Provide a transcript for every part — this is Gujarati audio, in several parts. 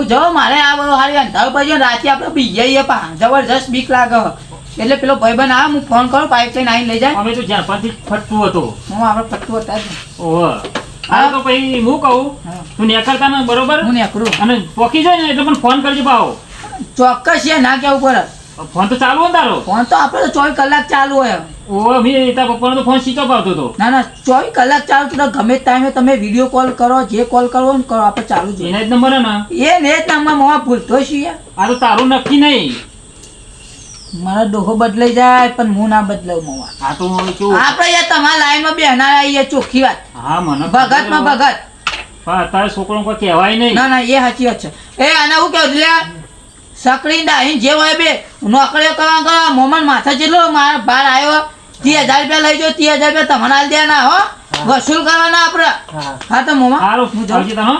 હું જાઉં મારે આ બધું હારી અંધારું પછી રાતે આપણે બી જઈએ પા જબરજસ્ત બીક લાગે એટલે પેલો ભાઈબંધ આવે હું ફોન કરું પાઇપ લઈને આવીને લઈ જાય. અમે તો જ્યાં પરથી ફટતું હતો. હું આપણે ફટતું હતા ઓહો. હા તો પછી હું કહું તું નેકળતા ને બરોબર? હું નેકળું. અને પોકી જાય ને એટલે પણ ફોન કરજો ભાવ ચોક્કસ છે ના કેવું પડે. ફોન તો ચાલુ હોય તારો? ફોન તો આપણે તો ચોવીસ કલાક ચાલુ હોય ઓ મી તારા પપ્પાનો તો ફોન ઓફ આવતો હતો. ના ના ચોવીસ કલાક ચાલુ તો ગમે ટાઈમે તમે વીડિયો કોલ કરો જે કોલ કરવો ને કરો આપણે ચાલુ છે એના જ નંબર ને એ ને જ નામમાં મોવા ભૂલતો છીએ આ તો તારું નક્કી નહીં. મારો ડોહો બદલાઈ જાય પણ હું ના બદલાવ મોવા. આ તો આપણે યાર તમારા લાઈનમાં બેહનાર આવીએ ચોખ્ખી વાત. હા મને ભગતમાં ભગત પણ અત્યારે છોકરો કોઈ કહેવાય નહીં. ના ના એ સાચી વાત છે. એ આને હું કહું લે સકડી ડાહી જે હોય બે. નોકરીઓ કરવા કરવા મોમન માથા જેટલો મારા ભાર આવ્યો ત્રીસ હજાર રૂપિયા લઈ જાઓ ત્રીસ હજાર રૂપિયા તમારે આલી દેવાના હો? વસૂલ કરવાના આપણે. હા. તો મોમા સારું હું જાઉં. છું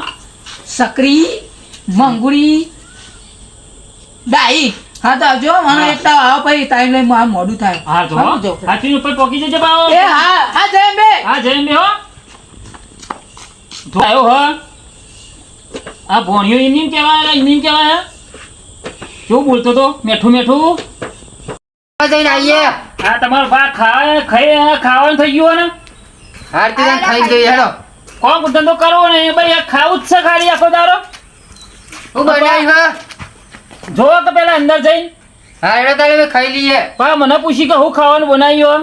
સકરી મંગુરી ડાહી. હા તો આવજો મને એકતા આવો પછી ટાઈમ લઈ મારે મોડું થાય. હા તો હાથી ઉપર પોકી જજે બાવો. એ હા હા જય બે હા જય બે હો. આવ્યો હો. આ ભોણિયો એમની કેવાય કહેવાય એમની કહેવાય બોલતો તો? મેઠું મેઠું. જઈને આવીએ. હા તમારો બા ખાવા ખાઈ ખાવાનું થઈ ગયું ને હારતી જઈને ખાઈ જોઈએ હેડો. કોણ ધંધો કરવો ને એ ભાઈ આ ખાવું જ છે ખાલી આખો દારો હું બનાવી હા. જોવો કે પેલા અંદર જઈ હા એટલે તારે ખાઈ લઈએ. પા મને પૂછી કે હું ખાવાનું બનાવ્યો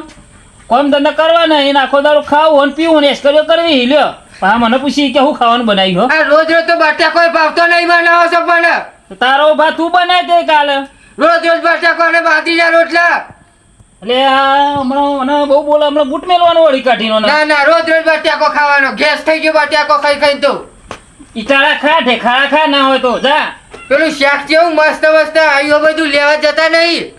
કોમ ધંધા કરવા ને એને આખો દારો ખાવું અને પીવું ને એસ્કરીઓ કરવી લ્યો. પા મને પૂછી કે હું ખાવાનું બનાવ્યું આ રોજ રોજ તો કોઈ ભાવતો નહીં બનાવો છો પણ. તો તારો ભા તું બનાવી દે કાલે. રોજ રોજ બટાકો અને જા રોટલા. એટલે આ હમણાં મને બહુ બોલે હમણાં બૂટ મેલવાનો વળી કાઢીનો ના. ના રોજ રોજ બટાકો ખાવાનો. ગેસ થઈ ગયો બટાકો ખાઈ ખાઈ તો. ઈટાળા ખા ઢેખાડા ખા ના હોય તો જા. પેલું શાક જેવું મસ્ત મસ્ત. આવ્યો બધું લેવા જતા નહીં.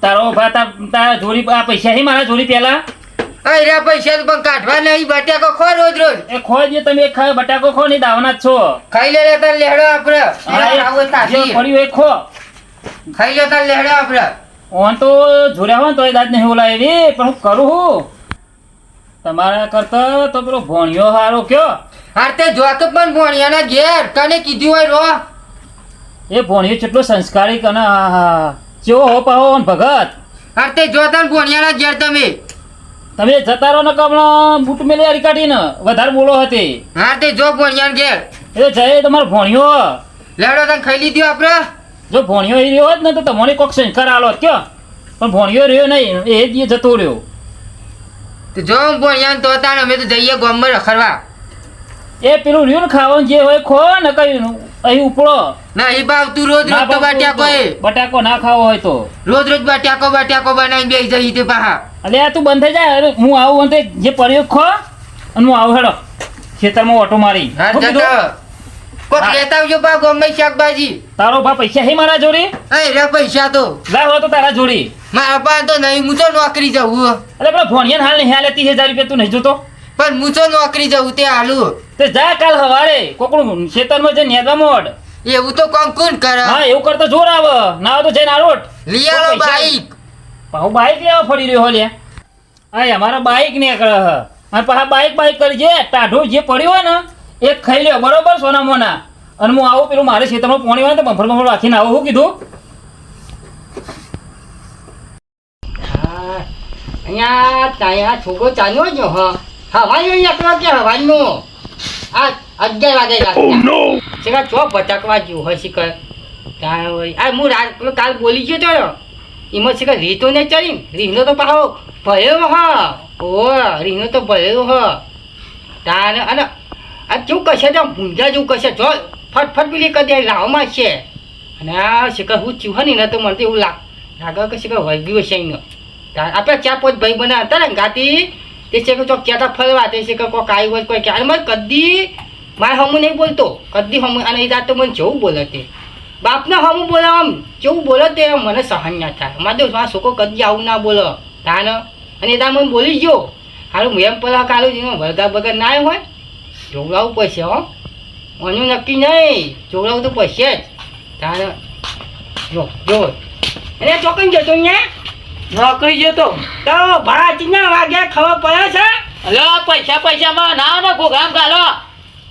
તારો ભા તારા જોડી આ પૈસા હી મારા જોડી પેલા? રહ્યા પૈસા પણ કાઢવા નહીં બટાકો ખો રોજ રોજ. એ ખો જે તમે ખા બટાકો ખો ને દાવના છો. ખાઈ લે લેતા તાર આપણે હા, આવો તાજી. પડ્યું એ ખો. ખાઈ લે તાર લેહડો આપડે. ઓન તો જોર્યા હોય તો એ દાદ નહીં બોલાય એવી પણ હું કરું હું? તમારા કરતા તો પેલો ભોણિયો હારો કયો. હાર તે જોતો પણ ભોણિયાના ઘેર તને કીધું હોય રો. એ ભોણિયો કેટલો સંસ્કારી આહા, ચેવો હો પાહો ભગત. હાર તે જોતા ને ભોણિયાના ઘેર તમે. તમે જતા રહો ને કમણા બૂટ મેલી હારી કાઢીને વધારે બોલો હતી. હા તે જો ભણ્યા કે. એ જય તમારો ભણ્યો. લેડો તને ખાઈ લીધો આપણે? જો ભણ્યો એ રહ્યો હોત ને તો તમને કોક સંસ્કાર આલો કયો? પણ ભણ્યો રહ્યો નહીં એ જ જતો રહ્યો. તો જો ભણ્યા તો તાણ અમે તો જઈએ ગામમાં રખડવા. એ પેલું રહ્યું ને ખાવાનું જે હોય ખો ને કઈ અહીં ઉપડો. ના એ ભાવતું રોજ રોજ તો બટાકો. બટાકો ના ખાવો હોય તો. રોજ રોજ બટાકો બટાકો બનાવી બે જઈ તે પાહા. એટલે આ તું બંધ થઈ જાય. અરે હું આવું અંતે જે પડ્યો ખો અને હું આવું હેડો. ખેતરમાં ઓટો મારી. કોક લેતા આવજો બા ગામમાં શાકભાજી. તારો ભા પૈસા હે મારા જોડી? એ રે પૈસા તો. લા હો તો તારા જોડી. મારા પાસે તો નહીં હું તો નોકરી જાઉં એટલે પેલા ભોણિયાને હાલ નહીં હાલે ત્રીસ હજાર રૂપિયા તું નહીં જોતો? પણ હું તો નોકરી જાઉં તે હાલું. તે જા કાલ હવારે કોકડું ખેતરમાં જઈને નેદા મોડ. એવું તો કોણ કોણ કરે? હા એવું કરતો જોર આવે. ના તો જઈને આરોટ આવો બાઈક. પાહુ બાઈક લેવા ફરી રહ્યો લે આ અમારા બાઈક ને અને પાછા બાઈક બાઈક કરી જે ટાઢું જે પડ્યું હોય ને એ ખાઈ લ્યો બરોબર સોના મોના અને હું આવું પેલું મારે ખેતરમાં પોણી હોય ને તો બફર બફર રાખીને આવું શું કીધું? અહીંયા ત્યાં છોકરો ચાલ્યો જ હ. હવાઈ એકલો કે હવાનો આ અગિયાર વાગે રાતના. શીખર ચો ભટકવા જેવું હશે કર ત્યાં હોય. આ હું રાત કાલ બોલી ગયો તો ને. છે કે રીતો ને ચડી રીહનો તો પાછો ભરેલો હ. ઓ રીહનો તો ભરેલો હ. તારે અને આ કેવું કશે તો? ભૂંજા જેવું કશે જો ફટફટ પેલી કદી લાવમાં છે અને આ શીખર હું નહીં ને તો મને એવું લાગ, લાગે કે શીખર વળગ્યું હશે એનો. તાર આપણે ચાર પાંચ ભાઈ બના હતા ને ગાતી, તે છે કે ચોક ક્યાં ફરવા, તે છે કે કોઈ કાઈ હોય કોઈ ક્યારે મને કદી મારે હમું નહીં બોલતો. કદી હમું, અને એ રાત તો મને જેવું બોલે તે. બાપને હમ બોલે આમ જેવું બોલે તે? મને સહન ના થાય. તો મારા છોકરો કદી આવું ના બોલો. તાને? અને તાર મને બોલી ગયો. હારું હું એમ પેલા કાઢું જીનો વળગા બગર ના આવ્યો હોય જોવડાવું પડશે હો. એનું નક્કી નહીં. જોવડાવું તો પડશે જ. તાને? જો જો. એને ચોકન જતો અહીંયા? નોકરી જતો? તો ભાડા ચીના વાગ્યા ખબર પડે છે? લો પૈસા પૈસામાં ના ને ગામ ગાલો.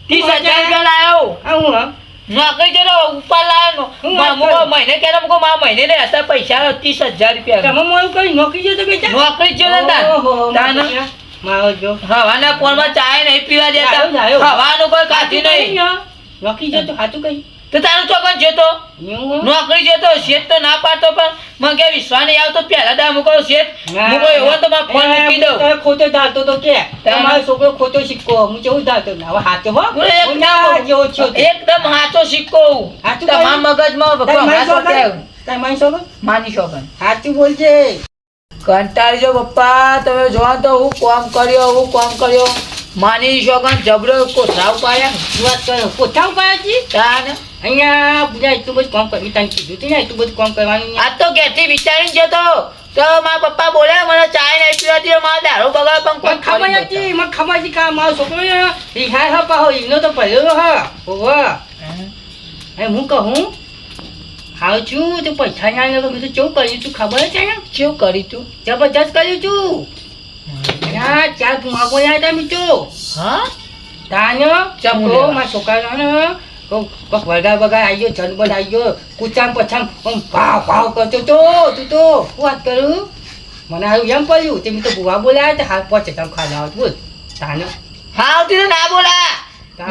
ત્રીસ હજાર રૂપિયા આવ્યો હું હા. નોકરી જતો ઉપર લાવ્યો હું વાત મુ કરું? મહિને મુકો મહિને ને હતા પૈસા ત્રીસ હજાર રૂપિયા. તમે કઈ નોકરી જતો બેટા નોકરી જ જતો તાન. હવાના પોરમાં ચાય નહીં પીવા દેતા. હવાનું કોઈ ખાતી નહીં. નોકરી જતો હાચું કઈ તો તારું ચોકન જતો. નોકરી જોતો શેઠ તો ના પાડતો પણ મને કે વિશ્વાસ નહીં આવતો પહેલા દા મૂકો શેઠ? મૂકો એવો તો મારે ફોન મૂકી દઉં. ખોટો ધારતો તો કે તમારો છોકરો ખોટો સિક્કો હું કેવું ધારતો? ને હવે હાથે હો. એકદમ હાચો સિક્કો તમારા મગજમાં હમણાં છોકરી? માની શોકન હાથું બોલજે. કંટાળી જો પપ્પા તમે જોવા તો હું કોમ કર્યો હું કોમ કર્યો. માની શોગન જબરો કોથરાવ પાડ્યા શું વાત કરો. કોઠા ઉપાડ્યા છે? તાને? અહીંયા બધા એટલું બધું કામ કર્યું તને કીધું તું ને એટલું બધું કામ કરવાનું આ તો ઘેરથી વિચારીને જતો. તો મારા પપ્પા બોલ્યા મને ચાય નહીં પીવાતી મારા દારૂ બગાડ પણ મને ખબર કોઈ હતી મને ખબર હતી કે મારો છોકરો ને રિહાય હા પાહો એનો તો પહેલો હા. ઓહો. એ હું કહું? હાવ છું તો પૈસા ના મેં તો કેવું કર્યું તું? ખબર છે ને? શું કરી તું? જબરજસ્ત કર્યું તું. હા ચાર ભૂમા બોલ્યા હતા મિત્રો. હા? તાનો ચા હું છોકરો લેવા? મારા છોકરાનો કોક વગા વગા આવી ગયો જનબન આવી ગયો કૂચામ પછામ ભાવ ભાવ કરતો તો તું તો વાત કરું? મને હારું એમ પડ્યું તે મેં તો ભૂવા બોલ્યા હતા હાલ પહોંચે તમે ખાધા હોત બોલ. તાનો. હા આવતી તો ના બોલા.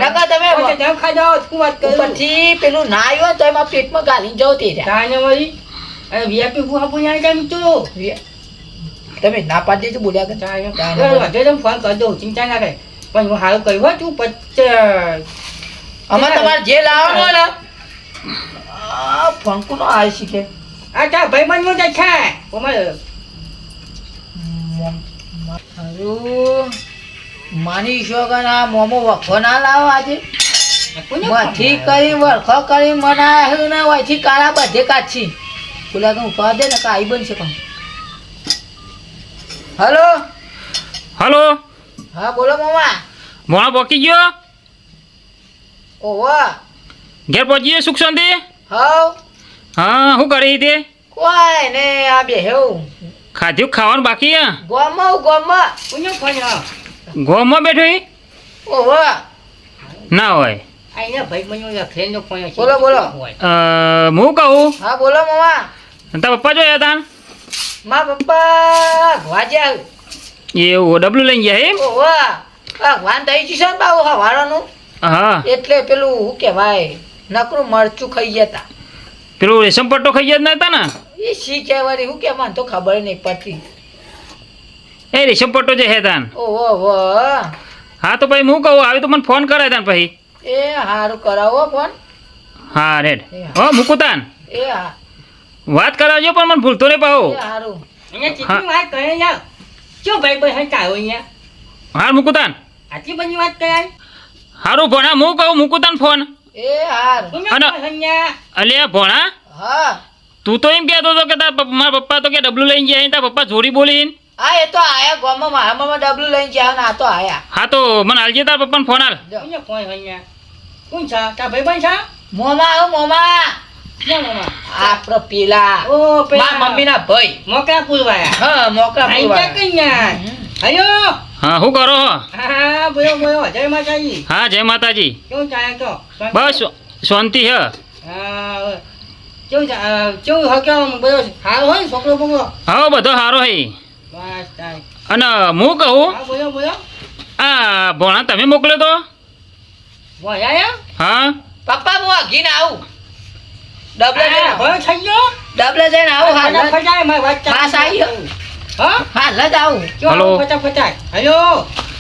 નકર તમે પહોંચે તમે ખાધા હોત શું વાત કરું? પછી પેલું ના આવ્યો ને તો એમાં પેટમાં ગાલીને જાઓ તે. તાને વળી વીઆઈપી ભૂવા બોલ્યા હતા મિત્રો. તમે ના પાડી દેજો બોલ્યા કે તાને વધે તમે ફોન કરી દઉં ચિંતા ના કરે પણ હું હારું કહ્યું હો તું પચાસ અમે તમારે જે લાવવાનું હોય ને આ ફંકુ નો શીખે છે? આ ચા ભાઈ મન મોટા થાય અમારે માની શોગન ના મોમો વખો ના લાવો આજે. મથી કરી વરખો કરી મનાયું ને વયથી કાળા બધે કાચી બોલા કે દે ને કાઈ બનશે કહું હલો હલો હા બોલો મામા મોણા પોકી ગયો ઓહો ઘેર પહોંચી ગયો સુખ શાંતિ હવ હા શું કરી તે કોઈ ને આ બે હેવું ખાધ્યું ખાવાનું બાકી હે ગોમાં ગોમાં કોને ફોન હા ગોમાં બેઠો ઈ? ઓહો ના હોય અહીંયા ભાઈ બંધ લખેલ નો ફોન છે. બોલો, બોલો. હોય. અ, હું કહું હા બોલો મામા તારા પપ્પા જોયા હતા મા પપ્પા વાજ્યા એવું ડબલું લઈ ગયા એમ? વાહ. ભગવાન થઈ જશે ને બાબુ હવારોનું હા. એટલે પેલું શું કહેવાય નકરું મરચું ખાઈ ગયા તા. પેલું રેશમ પટ્ટો ખાઈ ગયા નતા ને એ શી કહેવાય શું કે મને તો ખબર નહીં પડતી. એ રેશમ પટ્ટો જે હે તાન. ઓહો ઓહો હા તો ભાઈ હું કહું આવી તો મને ફોન કરાય તાન પછી. એ હારું કરાવો ફોન. હા રેડ. હો મૂકું તાન. એ હા. વાત કરાવજો પણ મને ભૂલતો નહીં અહીંયા હા. મૂકું તાન આટલી બધી વાત કરાય? હારું ભણા હું કહું મૂકું ફોન. એ હાર. ફોન ભણા હા. તું તો એમ કહેતો હતો કે તારા પપ્પા- મારા પપ્પા તો કે ડબલું લઈને ગયા તારા પપ્પા જોડી બોલીને. હા એ તો આયા ગામમાં મારા ડબલું લઈને ગયા ને આ તો આયા. હા તો મને હાલજે તારા પપ્પાને ફોન હાલ. કોણ છે? તારા ભાઈ બંધ છે? મોમા આવો મોમા. મામા પેલા. ઓ પેલા. મારા મમ્મીના ભાઈ. મોકળા પુલવાયા હા શું કરો હો? હા જય માતાજી. હા જય માતાજી. કેવું ચાલે તો? શાંતિ? બસ શાંતિ હે. હા કેવું ચા- કેવું બધો સારો હોય છોકરો બોકરો? હા બધો સારો હે. બસ તાય અને હું કહું? હા આ ભણા તમે મોકલ્યો તો? બોલાયા? હા. પપ્પા હું આગીને આવું. ડબલે જઈને આવું. ભણો થઈ ગયો ડબલે જઈને આવું હાલ આય, મારી વાત પાસ આવી હા હાલ જ આવું?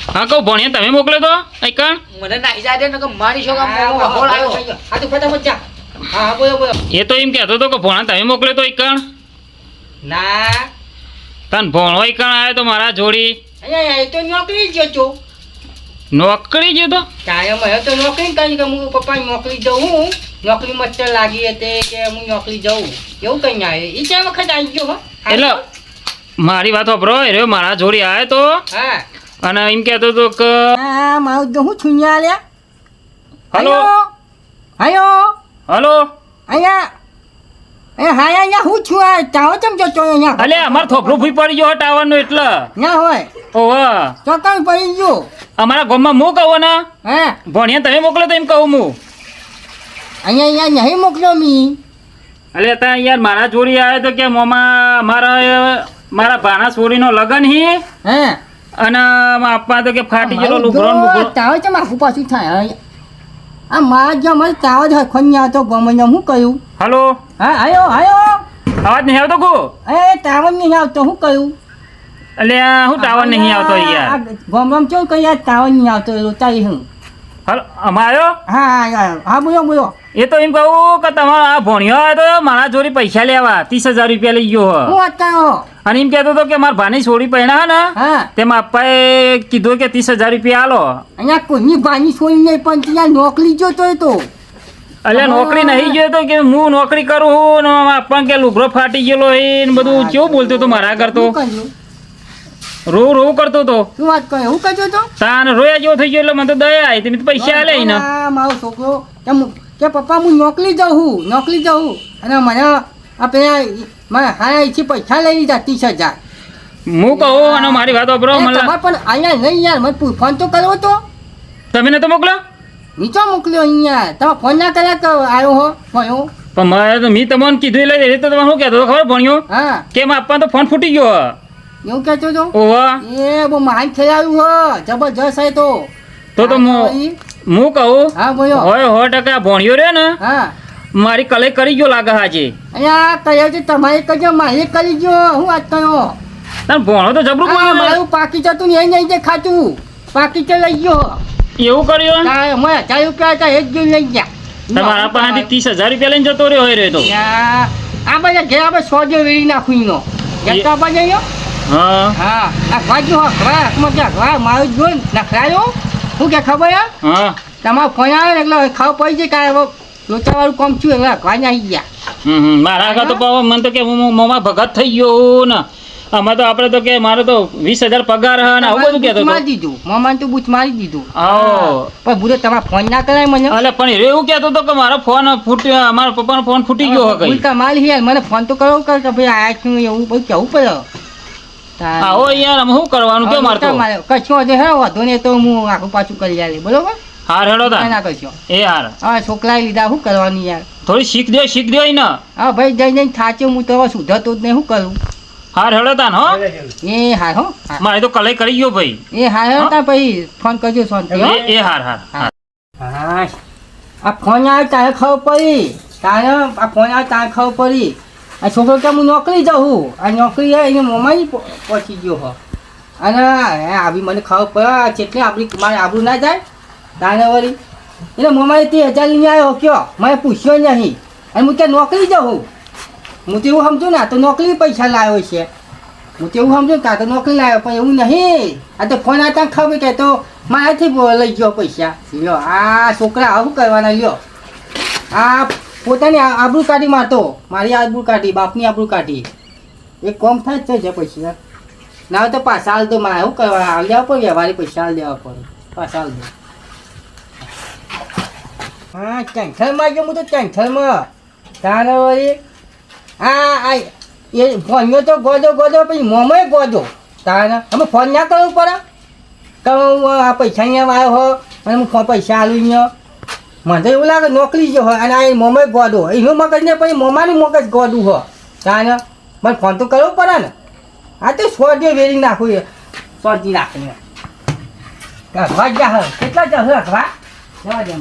હા કહું ભણ્યા તમે મોકલે તો એકણ મને નાઈ જાય ને કે મારી છોકરા હા, મોમો હા, વખોળ ભણો આવ્યો હા તો ફટાફટ જા હા હા બોલો બોલો એ તો એમ કહેતો તો કે ભણા તમે મોકલે તો એકણ ના તન ભણો એકણ આવ્યો તો મારા જોડી અહીંયા એ તો નોકરી જ હતો નોકરી ગયો તો? તારે મને તો નોકરી કરી કે હું પપ્પા નોકરી જઉં નોકરી મચ્છર લાગી હતી કે હું નોકરી જઉં. એવું કઈ ના એ ચાર વખત આવી ગયો હો. એટલે મારી વાત વાપરો. એ રહ્યો મારા જોડી આવે તો. હા. અને એમ કહેતો તો કે હા મારું તો હું છુન્યા લ્યા. હલો? હલો? હલો? અહીંયા એ હા અહીંયા હું છું? આ ચાવો ચમ જતો અહીંયા અલે અમાર થોભરું ફૂઈ પડી ગયો ટાવરનો એટલે. ના હોય. ઓહો. ચોકન પડી ગયો. અમારા ગામમાં હું કહું ને હે? ભણિયા તમે મોકલો તો એમ કહું હું. અહીંયા અહીંયા નહીં મોકલ્યો મી. અલે તા યાર મારા જોડી આવે તો કે મોમાં મારા મારા ભાના છોરીનો લગન હી? હે? અને આપવા તો કે ફાટી ગયેલો લુગડો ને બુગડો. તાવ છે આખું પાછું થાય. આ મારા જો અમારે તાવ જ હરખો નહીં આવતો ગમે હું કહ્યું? હલો? હા આયો આયો. અવાજ નહીં આવતો કો એ તાવ નહીં આવતો હું કહ્યું? એટલે હું ટાવર નહીં આવતો યાર. ગમ કેવું યાર તાવ નહીં આવતો લોચાઈ હું. હલો આવ્યો હા હા હા બોલો બોલો એ તો એમ કહું કે તમારો આ ભણ્યો આવ્યો તો મારા જોડી પૈસા લેવા ત્રીસ હજાર રૂપિયા લઈ ગયો હું. અને એમ કહેતો હતો કે મારા ભાની છોડી પહેણા હે ને તેમાં અપ્પાએ કીધું કે ત્રીસ હજાર રૂપિયા આલો. અહીંયા કોઈની ભાની છોડી નહીં પણ ત્યાં નોકરી જોતો તો એટલે નોકરી નહીં ગયો તો કે હું નોકરી કરું ને આપણને કે લુગડો ફાટી ગયેલો એ બધું કેવું બોલતો હતો મારા કરતો? રોવ રોવ કરતો હતો શું વાત કરે? હું કરતો તો. તાન રોયા જેવો થઈ ગયો એટલે મને તો દયા આવી. તમે તો પૈસા આલે ને મારો છોકરો. કે કે પપ્પા હું નોકરી જાઉં હું નોકરી જાઉં અને મને આપણે મારે હા અહીંથી પૈસા લઈ લીધા ત્રીસ હજાર. હું કહું અને મારી વાત વાપરો મને પણ અહીંયા નહીં યાર મને ફોન તો કરવો તો. તમે નતો મોકલો નીચો મોકલ્યો અહીંયા? તમે ફોન ના કર્યા આવ્યો હો ભણ્યો? પણ મારે તો મેં તમને કીધું એટલે એ તો તમે શું કહેતો ખબર ભણ્યો હા. કે મારા આપવાનો તો ફોન ફૂટી ગયો એવું કહેતો ઓવા એ બહુ થઈ આવ્યું હો જબરજસ્ત હે તો. તો તો હું હું કહું? હા બોલો. હોય સો ટકા ભણ્યો રે ને? હા. મારી કલે કરી ગયો લાગે હાજે અહીંયા કહ્યું છે? તમારે કરજો મારે કરી ગયો. હું આજ કયો? તને ભણો તો જબરું પણ મારું પાકી જતું ને એ નહીં દેખાતું પાકી તો લઈ ગયો. એવું કર્યું મને હજાર રૂપિયા હતા એ જ ગયું લઈ ગયા. તમારા પાસેથી ત્રીસ હજાર રૂપિયા લઈને જતો રહ્યો હોય રે તો. આ બધા ઘેર આપણે સો જેવું વેરી નાખું એનો. જતા જઈએ હા. હા. આ ખાજો હા ખરા હાથમાં ક્યાં ખરા મારું જ જોઈને ખરાયો શું કે ખબર હા. તમારો ફોન આવે એટલે ખાવ પડી જાય કાંઈ લોચાવાળું કામ છું એટલે ખાઈને આવી ગયા. મારા આગળ તો બાબા મને તો કે હું મોમાં ભગત થઈ ગયો ને. આમાં તો આપણે તો કે મારો તો વીસ હજાર પગાર હે ને આવું બધું કહેતો મારી દીધું. મમ્માને તો બૂથ મારી દીધું. હા. પણ બુડો તમારા ફોન ના કરાય મને. એટલે પણ એવું કહેતો હતો કે મારો ફોન ફૂટ્યો મારા પપ્પાનો ફોન ફૂટી ગયો હે કઈ. માલ યાર મને ફોન તો કરવો કર કે ભાઈ આયા છું એવું બધું કેવું પડે. આવો યાર આમ શું કરવાનું? કે મારતો? કચ્છો હજુ હે વાંધો નહીં તો હું આખું પાછું કરી આલે બરોબર? હાર હેડો તા ના કશો એ હાર. હા છોકરાએ લીધા શું કરવાની યાર? થોડી શીખ દે શીખ દે ને હા ભાઈ જઈ જઈને થાચ્યો હું તો સુધરતો જ નહીં શું કરું? હાર હેડો તા હો. એ હાર હો. મારે તો કલાઈ કરી ગયો ભાઈ. એ હાર હો? તાર પછી ફોન કરજો શાંતિ હો. એ હાર હાર. હા. આ ફોન આવે તારે ખબર પડી? તારે આ ફોન આવે તારે ખબર પડી? આ છોકરો કે હું નોકરી જાઉં આ નોકરી એને મોમાઈ પહોંચી ગયો હો. અને હે આવી મને ખબર પડે એટલે આપણી, મારે આબરું ના જાય તાને વળી. એટલે મોમાઈ તે હજાર લઈને આવ્યો, કયો, મને પૂછ્યો નહીં. અને હું ત્યાં નોકરી જાઉં હું તો એવું સમજુ ને, આ તો નોકરી પૈસા લાવ્યો છે. હું તો એવું સમજુ ને તો નોકરી લાવ્યો, પણ એવું નહીં. આ તો ફોન આતા ખબર કે તો મારાથી લઈ ગયો પૈસા. લ્યો, આ છોકરા આવું કરવાના, લ્યો. આ પોતાની આબરૂ કાઢી મારતો. મારી આબરૂ કાઢી, બાપની આબરૂ કાઢી. એ કોમ થાય જ છે પૈસા. ના તો પાછા હાલ તો મારે શું કરવા? હાલ દેવા પડે, વ્યવહારી પૈસા હાલ દેવા પડે. પાછા હાલ દે. હા ટેન્શનમાં ગયો, હું તો ટેન્શનમાં તારે વળી, આ આ, એ ફોનનો તો ગોદો ગોદો, પછી મોમોય ગોદો. તારે, અમે ફોન ના કરવું પડે? તો હું આ પૈસા અહીંયા આવ્યો હો, અને હું પૈસા આલું અહીંયા. મને તો એવું લાગે નોકરી જ હોય અને આ ગોડું હોય. એનું મગજ ને પછી મોમાનું મગજ ગોદું હો તારે મને ફોન તો કરવો પડે ને. આ તો સો દે વેરી નાખું એ. સોજી નાખીને અખવા જા કેટલા જ અખવા જવા દે